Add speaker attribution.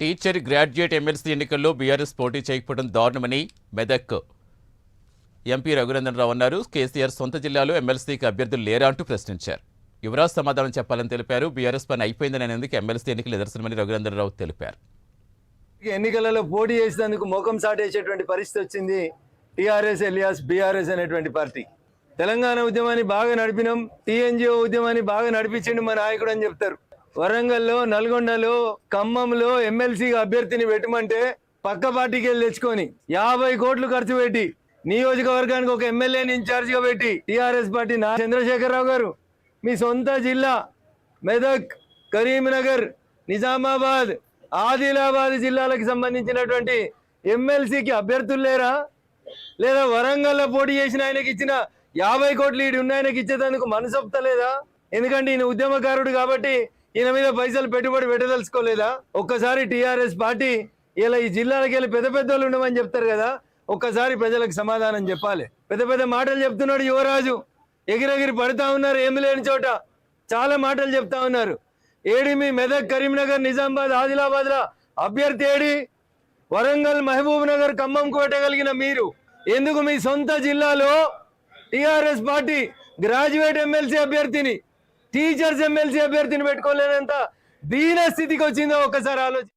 Speaker 1: Teacher graduate MLC ఎన్నికల్లో BRS పోటీ చేయకపోవడం దారుణమని మెదక్ ఎంపీ రఘునందనరావు అన్నారు. కేసీఆర్ సొంత జిల్లాలో ఎమ్మెల్సీకి అభ్యర్థులు లేరా అంటూ ప్రశ్నించారు. యువరాజ్ సమాధానం చెప్పాలని తెలిపారు. బీఆర్ఎస్ పని అయిపోయిందని అనేందుకు ఎమ్మెల్సీ ఎన్నికలు నిదర్శనమని రఘునందనరావు తెలిపారు.
Speaker 2: ఎన్నికలలో పోటీ చేసినందుకు ముఖం సాటేసేటువంటి పరిస్థితి వచ్చింది టీఆర్ఎస్ ఎలియాస్ బీఆర్ఎస్ అనేటువంటి పార్టీ. తెలంగాణ ఉద్యమాన్ని బాగా నడిపినాం టీఎన్జిఓ ఉద్యమాన్ని బాగా నడిపించిండు మా నాయకుడు అని చెప్తారు. వరంగల్లో నల్గొండలో ఖమ్మంలో ఎమ్మెల్సీగా అభ్యర్థిని పెట్టమంటే పక్క పార్టీకి వెళ్ళి తెచ్చుకొని యాభై కోట్లు ఖర్చు పెట్టి నియోజకవర్గానికి ఒక ఎమ్మెల్యేని ఇన్ఛార్జిగా పెట్టి టీఆర్ఎస్ పార్టీ నా చంద్రశేఖరరావు గారు. మీ సొంత జిల్లా మెదక్ కరీంనగర్ నిజామాబాద్ ఆదిలాబాద్ జిల్లాలకు సంబంధించినటువంటి ఎమ్మెల్సీకి అభ్యర్థులు లేరా? లేదా వరంగల్లో పోటీ చేసిన ఆయనకి ఇచ్చిన యాభై కోట్లు ఈడు ఉన్న ఆయనకి ఇచ్చేదానికి మనసొప్త లేదా ఎందుకంటే ఈయన ఉద్యమకారుడు కాబట్టి ఈయన మీద పైసలు పెట్టుబడి పెట్టదలుచుకోలేదా? ఒక్కసారి టీఆర్ఎస్ పార్టీ ఇలా ఈ జిల్లాలకు వెళ్ళి పెద్ద పెద్ద వాళ్ళు ఉండమని చెప్తారు కదా ఒక్కసారి ప్రజలకు సమాధానం చెప్పాలి. పెద్ద పెద్ద మాటలు చెప్తున్నాడు యువరాజు. ఎగిరెగిరి పడుతూ ఉన్నారు ఏమి లేని చోట. చాలా మాటలు చెప్తా ఉన్నారు. ఏడి మీ మెదక్ కరీంనగర్ నిజామాబాద్ ఆదిలాబాద్ లా అభ్యర్థి ఏడి? వరంగల్ మహబూబ్ నగర్ ఖమ్మం కోటగలిగిన మీరు. ఎందుకు మీ సొంత జిల్లాలో టిఆర్ఎస్ పార్టీ గ్రాడ్యుయేట్ ఎమ్మెల్సీ అభ్యర్థిని? టీచర్స్ ఎమ్మెల్సీ అభ్యర్థిని పెట్టుకోలేనంత దీన స్థితికి వచ్చిందో ఒకసారి ఆలోచి